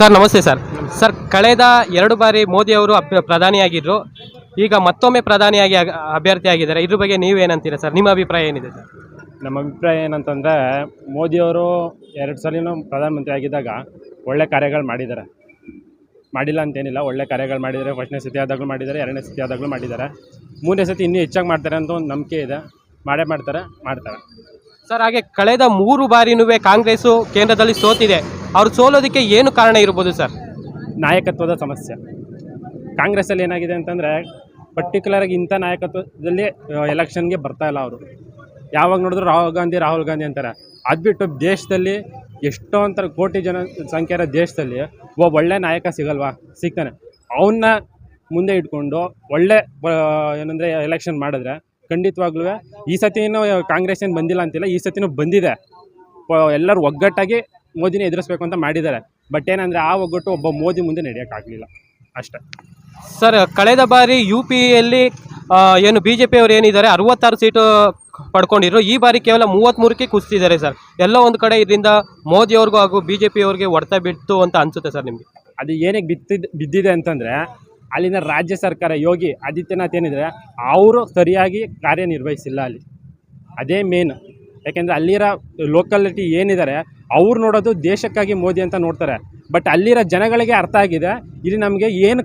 Sir ನಮಸ್ತೆ sir. Sir ಕಳೆದ ಎರಡು ಬಾರಿ ಮೋದಿ ಅವರು ಪ್ರಧಾನಿಯಾಗಿದ್ರು. ಈಗ ಮತ್ತೊಮ್ಮೆ ಪ್ರಧಾನಿಯಾಗಿ ಅಭ್ಯರ್ಥಿಯಾಗಿದ್ದಾರೆ. ಇದ್ರ ಬಗ್ಗೆ ನೀವೇನಂತೀರಾ ಸರ್? ನಿಮ್ಮ ಅಭಿಪ್ರಾಯ ಏನಿದೆ ಸರ್? ನಮ್ಮ ಅಭಿಪ್ರಾಯ ಏನಂತಂದರೆ ಮೋದಿಯವರು ಎರಡು ಸಲಿನೂ ಪ್ರಧಾನಮಂತ್ರಿ ಆಗಿದ್ದಾಗ ಒಳ್ಳೆ ಕಾರ್ಯಗಳು ಮಾಡಿದ್ದಾರೆ. ಮಾಡಿಲ್ಲ ಅಂತೇನಿಲ್ಲ ಒಳ್ಳೆ ಕಾರ್ಯಗಳು ಮಾಡಿದ್ದಾರೆ. ಫಸ್ಟ್ನೇ ಸತಿ ಆದಾಗಲೂ ಮಾಡಿದ್ದಾರೆ ಎರಡನೇ ಸತಿ ಆದಾಗಲೂ ಮಾಡಿದ್ದಾರೆ. ಮೂರನೇ ಸತಿ ಇನ್ನೂ ಹೆಚ್ಚಾಗಿ ಮಾಡ್ತಾರೆ ಅಂತ ಒಂದು ನಂಬಿಕೆ ಇದೆ. ಮಾಡೇ ಮಾಡ್ತಾರೆ ಮಾಡ್ತಾರೆ. ಸರ್ ಹಾಗೆ ಕಳೆದ ಮೂರು ಬಾರಿನೂ ಕಾಂಗ್ರೆಸ್ಸು ಕೇಂದ್ರದಲ್ಲಿ ಸೋತಿದೆ. ಅವ್ರು ಸೋಲೋದಕ್ಕೆ ಏನು ಕಾರಣ ಇರ್ಬೋದು ಸರ್? ನಾಯಕತ್ವದ ಸಮಸ್ಯೆ. ಕಾಂಗ್ರೆಸ್ಸಲ್ಲಿ ಏನಾಗಿದೆ ಅಂತಂದರೆ ಪರ್ಟಿಕ್ಯುಲರಾಗಿ ಇಂಥ ನಾಯಕತ್ವದಲ್ಲಿ ಎಲೆಕ್ಷನ್ಗೆ ಬರ್ತಾ ಇಲ್ಲ ಅವರು. ಯಾವಾಗ ನೋಡಿದ್ರು ರಾಹುಲ್ ಗಾಂಧಿ ರಾಹುಲ್ ಗಾಂಧಿ ಅಂತಾರೆ. ಅದು ಬಿಟ್ಟು ದೇಶದಲ್ಲಿ ಎಷ್ಟೋ ಅಂತ ಕೋಟಿ ಜನ ಸಂಖ್ಯೆ ಇರೋ ದೇಶದಲ್ಲಿ ಒಬ್ಬ ಒಳ್ಳೆ ನಾಯಕ ಸಿಗಲ್ವಾ? ಸಿಗ್ತಾನೆ. ಅವನ್ನ ಮುಂದೆ ಇಟ್ಕೊಂಡು ಒಳ್ಳೆ ಏನಂದರೆ ಎಲೆಕ್ಷನ್ ಮಾಡಿದ್ರೆ ಖಂಡಿತವಾಗ್ಲೂ ಈ ಸತಿನೂ ಕಾಂಗ್ರೆಸ್ ಏನು ಬಂದಿಲ್ಲ ಅಂತಿಲ್ಲ, ಈ ಸತಿನೂ ಬಂದಿದೆ. ಎಲ್ಲರೂ ಒಗ್ಗಟ್ಟಾಗಿ ಮೋದಿನ ಎದುರಿಸ್ಬೇಕು ಅಂತ ಮಾಡಿದ್ದಾರೆ. ಬಟ್ ಏನಂದರೆ ಆ ಒಗ್ಗಟ್ಟು ಒಬ್ಬ ಮೋದಿ ಮುಂದೆ ನಡೆಯೋಕ್ಕಾಗಲಿಲ್ಲ. ಅಷ್ಟೇ. ಸರ್ ಕಳೆದ ಬಾರಿ ಯು ಪಿಯಲ್ಲಿ ಏನು ಬಿ ಜೆ ಪಿಯವರು ಏನಿದ್ದಾರೆ ಅರವತ್ತಾರು ಸೀಟು ಪಡ್ಕೊಂಡಿದ್ರು. ಈ ಬಾರಿ ಕೇವಲ ಮೂವತ್ತ್ಮೂರಕ್ಕೆ ಕುಸಿತಿದ್ದಾರೆ ಸರ್ ಎಲ್ಲೋ ಒಂದು ಕಡೆ ಇದರಿಂದ ಮೋದಿ ಅವ್ರಿಗೂ ಹಾಗೂ ಬಿ ಜೆ ಪಿಯವ್ರಿಗೆ ಹೊಡೆತ ಬಿತ್ತು ಅಂತ ಅನ್ಸುತ್ತೆ ಸರ್ ನಿಮಗೆ? ಅದು ಏನಕ್ಕೆ ಬಿತ್ತಿದ್ ಬಿದ್ದಿದೆ ಅಂತಂದರೆ ಅಲ್ಲಿನ ರಾಜ್ಯ ಸರ್ಕಾರ ಯೋಗಿ ಆದಿತ್ಯನಾಥ್ ಏನಿದ್ರೆ ಅವರು ಸರಿಯಾಗಿ ಕಾರ್ಯನಿರ್ವಹಿಸಿಲ್ಲ ಅಲ್ಲಿ. ಅದೇ ಮೇನ್ ಯಾಕೆಂದರೆ ಅಲ್ಲಿರೋ ಲೋಕಾಲಿಟಿ ಏನಿದ್ದಾರೆ ಅವ್ರು ನೋಡೋದು ದೇಶಕ್ಕಾಗಿ ಮೋದಿ ಅಂತ ನೋಡ್ತಾರೆ. ಬಟ್ ಅಲ್ಲಿರೋ ಜನಗಳಿಗೆ ಅರ್ಥ ಆಗಿದೆ ಇಲ್ಲಿ ನಮಗೆ ಏನು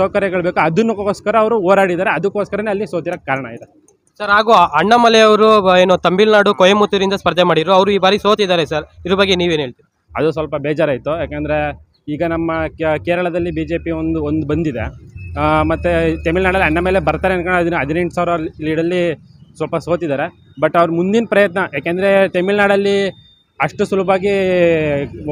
ಸೌಕರ್ಯಗಳು ಬೇಕೋ ಅದನ್ನಕ್ಕೋಸ್ಕರ ಅವರು ಹೋರಾಡಿದ್ದಾರೆ ಅದಕ್ಕೋಸ್ಕರನೇ ಅಲ್ಲಿ ಸೋತಿರೋಕ್ಕೆ ಕಾರಣ ಇದೆ. ಸರ್ ಹಾಗೂ ಅಣ್ಣಮಲೆ ಅವರು ಏನು ತಮಿಳುನಾಡು ಕೊಯಮತ್ತೂರಿಂದ ಸ್ಪರ್ಧೆ ಮಾಡಿದ್ರು ಅವರು ಈ ಬಾರಿ ಸೋತಿದ್ದಾರೆ ಸರ್. ಇದ್ರ ಬಗ್ಗೆ ನೀವೇನು ಹೇಳ್ತೀರಿ? ಅದು ಸ್ವಲ್ಪ ಬೇಜಾರಾಯಿತು ಯಾಕಂದರೆ ಈಗ ನಮ್ಮ ಕೇರಳದಲ್ಲಿ ಬಿ ಜೆ ಪಿ ಒಂದು ಒಂದು ಬಂದಿದೆ. ಮತ್ತು ತಮಿಳ್ನಾಡಲ್ಲಿ ಅಣ್ಣ ಮೇಲೆ ಬರ್ತಾರೆ ಅನ್ಕೊಂಡು ಅದನ್ನ ಹದಿನೆಂಟು ಸಾವಿರ ಲೀಡಲ್ಲಿ ಸ್ವಲ್ಪ ಸೋತಿದ್ದಾರೆ. ಬಟ್ ಅವ್ರ ಮುಂದಿನ ಪ್ರಯತ್ನ ಯಾಕೆಂದರೆ ತಮಿಳ್ನಾಡಲ್ಲಿ ಅಷ್ಟು ಸುಲಭವಾಗಿ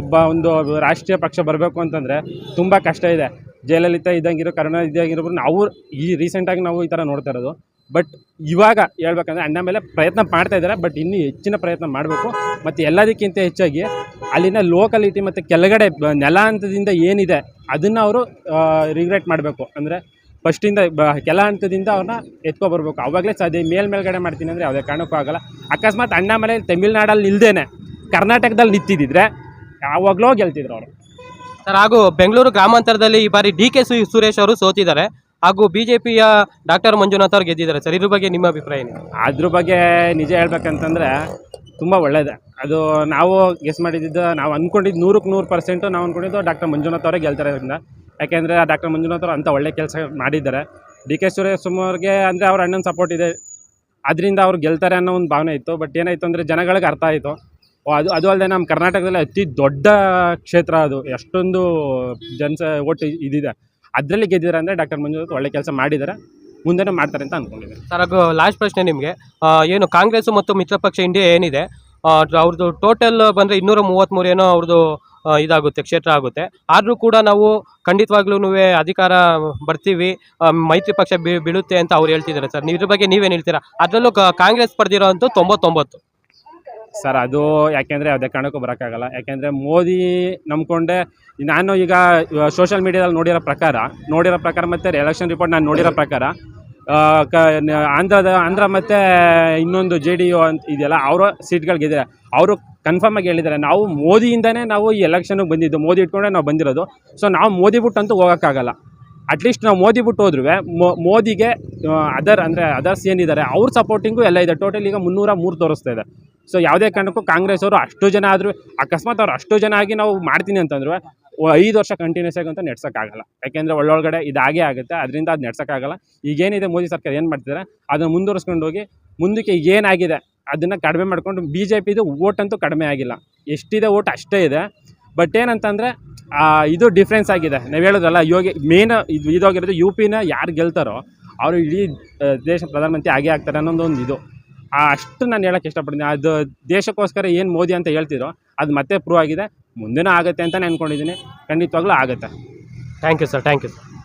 ಒಬ್ಬ ಒಂದು ರಾಷ್ಟ್ರೀಯ ಪಕ್ಷ ಬರಬೇಕು ಅಂತಂದರೆ ತುಂಬ ಕಷ್ಟ ಇದೆ. ಜಯಲಲಿತಾ ಇದ್ದಂಗಿರೋ, ಕರುಣಾ ಇದ್ದಂಗಿರೋ ನಾವು ಈ ರೀಸೆಂಟಾಗಿ ನಾವು ಈ ಥರ ನೋಡ್ತಾ ಇರೋದು. ಬಟ್ ಇವಾಗ ಹೇಳ್ಬೇಕಂದ್ರೆ ಅಣ್ಣ ಮೇಲೆ ಪ್ರಯತ್ನ ಮಾಡ್ತಾ ಇದ್ದಾರೆ ಬಟ್ ಇನ್ನೂ ಹೆಚ್ಚಿನ ಪ್ರಯತ್ನ ಮಾಡಬೇಕು. ಮತ್ತು ಎಲ್ಲದಕ್ಕಿಂತ ಹೆಚ್ಚಾಗಿ ಅಲ್ಲಿನ ಲೋಕಲಿಟಿ ಮತ್ತು ಕೆಳಗಡೆ ನೆಲ ಹಂತದಿಂದ ಏನಿದೆ ಅದನ್ನು ಅವರು ರಿಗ್ರೆಟ್ ಮಾಡಬೇಕು. ಅಂದರೆ ಫಸ್ಟಿಂದ ಕೆಲ ಹಂತದಿಂದ ಅವ್ರನ್ನ ಎತ್ಕೊಬರ್ಬೇಕು ಅವಾಗಲೇ ಸಾಧ್ಯ ಮೇಲ್ ಮೇಲ್ಗಡೆ ಮಾಡ್ತೀನಿ ಅಂದರೆ ಯಾವುದೇ ಕಾರಣಕ್ಕೂ ಆಗಲ್ಲ. ಅಕಸ್ಮಾತ್ ಅಣ್ಣಾಮಲೈ ತಮಿಳ್ನಾಡಲ್ಲಿ ಇಲ್ದೇನೆ ಕರ್ನಾಟಕದಲ್ಲಿ ನಿಂತಿದ್ದಿದ್ರೆ ಯಾವಾಗಲೂ ಗೆಲ್ತಿದ್ರು ಅವರು. ಸರ್ ಹಾಗೂ ಬೆಂಗಳೂರು ಗ್ರಾಮಾಂತರದಲ್ಲಿ ಈ ಬಾರಿ ಡಿ ಕೆ ಸುರೇಶ್ ಅವರು ಸೋತಿದ್ದಾರೆ. ಹಾಗೂ ಬಿಜೆಪಿಯ ಡಾಕ್ಟರ್ ಮಂಜುನಾಥ್ ಅವರು ಗೆದ್ದಿದ್ದಾರೆ. ಸರ್ ಇದ್ರ ಬಗ್ಗೆ ನಿಮ್ಮ ಅಭಿಪ್ರಾಯ ಏನು? ಅದ್ರ ಬಗ್ಗೆ ನಿಜ ಹೇಳ್ಬೇಕಂತಂದರೆ ತುಂಬ ಒಳ್ಳೇದೆ. ಅದು ನಾವು ಗೆಸ್ ಮಾಡಿದ್ದು ನಾವು ಅಂದ್ಕೊಂಡಿದ್ದು ನೂರಕ್ಕೆ ನೂರು ಪರ್ಸೆಂಟು ನಾವು ಅಂದ್ಕೊಂಡಿದ್ದು ಡಾಕ್ಟರ್ ಮಂಜುನಾಥ್ ಅವರೇ ಗೆಲ್ತಾರೆ ಅದರಿಂದ ಯಾಕೆಂದರೆ ಡಾಕ್ಟರ್ ಮಂಜುನಾಥ್ ಅವರು ಅಂಥ ಒಳ್ಳೆ ಕೆಲಸ ಮಾಡಿದ್ದಾರೆ. ಡಿ ಕೆ ಸುರೇಶ್ ಅವ್ರಿಗೆ ಅಂದರೆ ಅವ್ರ ಅಣ್ಣನ ಸಪೋರ್ಟ್ ಇದೆ. ಅದರಿಂದ ಅವ್ರು ಗೆಲ್ತಾರೆ ಅನ್ನೋ ಒಂದು ಭಾವನೆ ಇತ್ತು. ಬಟ್ ಏನಾಯಿತು ಅಂದರೆ ಜನಗಳಿಗೆ ಅರ್ಥ ಆಯಿತು. ಅದು ಅದು ಅಲ್ಲದೆ ನಮ್ಮ ಕರ್ನಾಟಕದಲ್ಲಿ ಅತಿ ದೊಡ್ಡ ಕ್ಷೇತ್ರ ಅದು. ಎಷ್ಟೊಂದು ಜನಸ ಒಟ್ಟು ಇದಿದೆ. ಅದರಲ್ಲಿ ಗೆದ್ದಿದ್ದಾರೆ ಅಂದರೆ ಡಾಕ್ಟರ್ ಮಂಜುನಾಥ್ ಒಳ್ಳೆ ಕೆಲಸ ಮಾಡಿದ್ದಾರೆ. ಮುಂದೆನೂ ಮಾಡ್ತಾರೆ ಅಂತ ಅಂದ್ಕೊಂಡಿದ್ದಾರೆ ಸರ್ ಹಾಗೂ ಲಾಸ್ಟ್ ಪ್ರಶ್ನೆ ನಿಮಗೆ. ಏನು ಕಾಂಗ್ರೆಸ್ ಮತ್ತು ಮಿತ್ರಪಕ್ಷ ಇಂಡಿಯಾ ಏನಿದೆ? ಅವ್ರದ್ದು ಟೋಟಲ್ ಬಂದರೆ ಇನ್ನೂರ ಮೂವತ್ತ್ಮೂರು ಏನೋ ಅವ್ರದ್ದು ಇದಾಗುತ್ತೆ, ಕ್ಷೇತ್ರ ಆಗುತ್ತೆ. ಆದರೂ ಕೂಡ ನಾವು ಖಂಡಿತವಾಗ್ಲೂ ಅಧಿಕಾರ ಬರ್ತೀವಿ. ಮೈತ್ರಿ ಪಕ್ಷ ಬೀಳುತ್ತೆ ಅಂತ ಅವ್ರು ಹೇಳ್ತಿದ್ದಾರೆ ಸರ್. ಇದ್ರ ಬಗ್ಗೆ ನೀವೇನು ಹೇಳ್ತೀರಾ? ಅದರಲ್ಲೂ ಕಾಂಗ್ರೆಸ್ ಪಡೆದಿರೋ ಅಂತೂ ತೊಂಬತ್ತೊಂಬತ್ತು. ಸರ್, ಅದು ಯಾಕೆಂದರೆ ಯಾವುದೇ ಕಾರಣಕ್ಕೂ ಬರೋಕ್ಕಾಗಲ್ಲ. ಯಾಕೆಂದರೆ ಮೋದಿ ನಂಬ್ಕೊಂಡೆ, ನಾನು ಈಗ ಸೋಷಿಯಲ್ ಮೀಡಿಯಾದಲ್ಲಿ ನೋಡಿರೋ ಪ್ರಕಾರ ನೋಡಿರೋ ಪ್ರಕಾರ ಮತ್ತು ಎಲೆಕ್ಷನ್ ರಿಪೋರ್ಟ್ ನಾನು ನೋಡಿರೋ ಪ್ರಕಾರ ಕ ಆಂಧ್ರದ, ಆಂಧ್ರ ಮತ್ತು ಇನ್ನೊಂದು ಜೆ ಡಿ ಯು ಅಂತ ಇದೆಯಲ್ಲ, ಅವರ ಸೀಟ್ಗಳು ಗೆದ್ದಿದೆ ಅವರು ಕನ್ಫರ್ಮ್ ಆಗಿ ಹೇಳಿದ್ದಾರೆ, ನಾವು ಮೋದಿಯಿಂದನೇ ನಾವು ಈ ಎಲೆಕ್ಷನ್ಗೆ ಬಂದಿದ್ದು, ಮೋದಿ ಇಟ್ಕೊಂಡೆ ನಾವು ಬಂದಿರೋದು. ಸೊ ನಾವು ಮೋದಿ ಬಿಟ್ಟು ಅಂತೂ ಹೋಗೋಕ್ಕಾಗಲ್ಲ ಅಟ್ಲೀಸ್ಟ್ ನಾವು ಮೋದಿ ಬಿಟ್ಟು ಹೋದ್ರೂ ಮೋದಿಗೆ ಅದರ್ ಅಂದರೆ ಅದರ್ಸ್ ಏನಿದ್ದಾರೆ, ಅವ್ರ ಸಪೋರ್ಟಿಂಗು ಎಲ್ಲ ಇದೆ. ಟೋಟಲ್ ಈಗ ಮುನ್ನೂರ ಮೂರು ತೋರಿಸ್ತಾ ಇದೆ. ಸೊ ಯಾವುದೇ ಕಾರಣಕ್ಕೂ ಕಾಂಗ್ರೆಸ್ ಅವರು ಅಷ್ಟು ಜನ ಆದರೂ, ಅಕಸ್ಮಾತ್ ಅವ್ರು ಅಷ್ಟು ಜನ ಆಗಿ ನಾವು ಮಾಡ್ತೀನಿ ಅಂತಂದ್ರೆ ಐದು ವರ್ಷ ಕಂಟಿನ್ಯೂಸ್ ಆಗಿ ಅಂತ ನಡ್ಸೋಕ್ಕಾಗಲ್ಲ. ಯಾಕೆಂದರೆ ಒಳ್ಳೊಳಗಡೆ ಇದಾಗೇ ಆಗುತ್ತೆ, ಅದರಿಂದ ಅದು ನಡ್ಸೋಕ್ಕಾಗಲ್ಲ. ಈಗೇನಿದೆ ಮೋದಿ ಸರ್ಕಾರ ಏನು ಮಾಡ್ತಿದ್ದಾರೆ ಅದನ್ನು ಮುಂದುವರಿಸ್ಕೊಂಡು ಹೋಗಿ, ಮುಂದಕ್ಕೆ ಏನಾಗಿದೆ? ಅದನ್ನು ಕಡಿಮೆ ಮಾಡಿಕೊಂಡು ಬಿ ಜೆ ಪಿದು ಓಟ್ ಅಂತೂ ಕಡಿಮೆ ಆಗಿಲ್ಲ. ಎಷ್ಟಿದೆ ಓಟ್ ಅಷ್ಟೇ ಇದೆ. ಬಟ್ ಏನಂತಂದರೆ ಇದು ಡಿಫ್ರೆನ್ಸ್ ಆಗಿದೆ. ನಾವು ಹೇಳೋದಲ್ಲ ಯೋಗಿ ಮೇನ್ ಇದು ಇದಾಗಿರೋದು ಯು ಪಿನ ಯಾರು ಗೆಲ್ತಾರೋ, ಅವರು ಇಡೀ ದೇಶ ಪ್ರಧಾನಮಂತ್ರಿ ಆಗೇ ಆಗ್ತಾರೆ ಅನ್ನೋದು ಒಂದು ಇದು. ಅಷ್ಟು ನಾನು ಹೇಳಕ್ಕೆ ಇಷ್ಟಪಡ್ತೀನಿ. ಅದು ದೇಶಕ್ಕೋಸ್ಕರ ಏನು ಮೋದಿ ಅಂತ ಹೇಳ್ತಿದ್ರು ಅದು ಮತ್ತೆ ಪ್ರೂವ್ ಆಗಿದೆ. ಮುಂದೆನೂ ಆಗುತ್ತೆ ಅಂತಲೇ ಅಂದ್ಕೊಂಡಿದ್ದೀನಿ ಖಂಡಿತವಾಗ್ಲೂ ಆಗುತ್ತೆ. Thank you sir thank you sir